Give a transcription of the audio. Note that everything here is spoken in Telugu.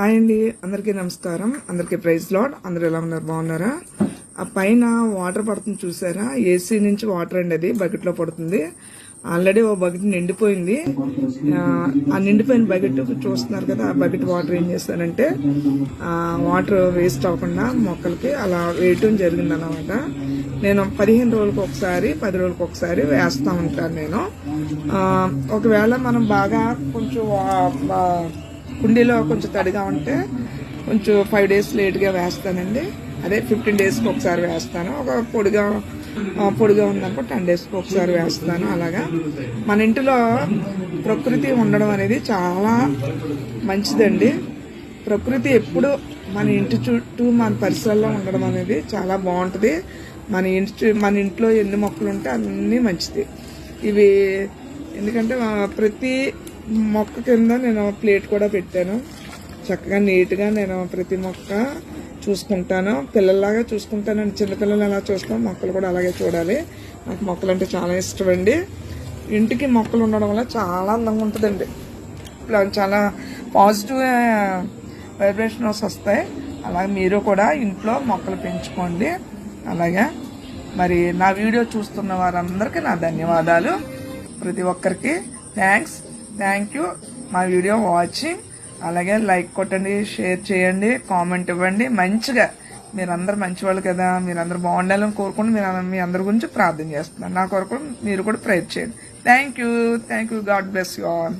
హాయ్ అండి అందరికీ నమస్కారం. అందరికీ ప్రైజ్ లాడ్. అందరు ఎలా ఉన్నారు? బాగున్నారా? ఆ పైన వాటర్ పడుతుంది చూసారా? ఏసీ నుంచి వాటర్ అండి అది బకెట్లో పడుతుంది. ఆల్రెడీ ఓ బకెట్ నిండిపోయింది. ఆ, నిండిపోయిన బకెట్ చూస్తున్నారు కదా ఆ బకెట్ వాటర్ ఏం చేస్తానంటే వాటర్ వేస్ట్ అవ్వకుండా మొక్కలకి అలా వేయటం జరిగింది అనమాట నేను పదిహేను రోజులకు ఒకసారి పది రోజులకు ఒకసారి వేస్తా ఉంటాను నేను. ఒకవేళ మనం బాగా కొంచెం కుండీలో కొంచెం తడిగా ఉంటే కొంచెం ఫైవ్ డేస్ లేట్గా వేస్తానండి. అదే ఫిఫ్టీన్ డేస్కి ఒకసారి వేస్తాను. ఒక పొడిగా పొడిగా ఉందనుకో టెన్ డేస్కి ఒకసారి వేస్తాను అలాగా. మన ఇంటిలో ప్రకృతి ఉండడం అనేది చాలా మంచిదండి. ప్రకృతి ఎప్పుడు మన ఇంటి చుట్టూ మన పరిసరాల్లో ఉండడం అనేది చాలా బాగుంటుంది. మన ఇంటి మన ఇంట్లో ఎన్ని మొక్కలు ఉంటే అన్నీ మంచిది. ఇవి ఎందుకంటే ప్రతి మొక్క కింద నేను ప్లేట్ కూడా పెట్టాను. చక్కగా నీట్గా నేను ప్రతి మొక్క చూసుకుంటాను. పిల్లల్లాగా చూసుకుంటాను చిన్నపిల్లలు ఎలా చూస్తాం మొక్కలు కూడా అలాగే చూడాలి. నాకు మొక్కలు అంటే చాలా ఇష్టం అండి ఇంటికి మొక్కలు ఉండడం వల్ల చాలా అందంగా ఉంటుందండి. ఇలా చాలా పాజిటివ్ వైబ్రేషన్స్ వస్తాయి. అలాగే మీరు కూడా ఇంట్లో మొక్కలు పెంచుకోండి. అలాగే మరి నా వీడియో చూస్తున్న వారందరికీ నా ధన్యవాదాలు. ప్రతి ఒక్కరికి థ్యాంక్స్. థ్యాంక్ యూ మా వీడియో వాచింగ్ అలాగే లైక్ కొట్టండి షేర్ చేయండి కామెంట్ ఇవ్వండి. మంచిగా మీరందరూ మంచివాళ్ళు కదా మీరందరూ బాగుండాలని కోరుకుంటూ మీరు మీ అందరి గురించి ప్రార్థన చేస్తున్నాను. నా కొరకు మీరు కూడా ప్రేర్ చేయండి. Thank you thank you God bless you all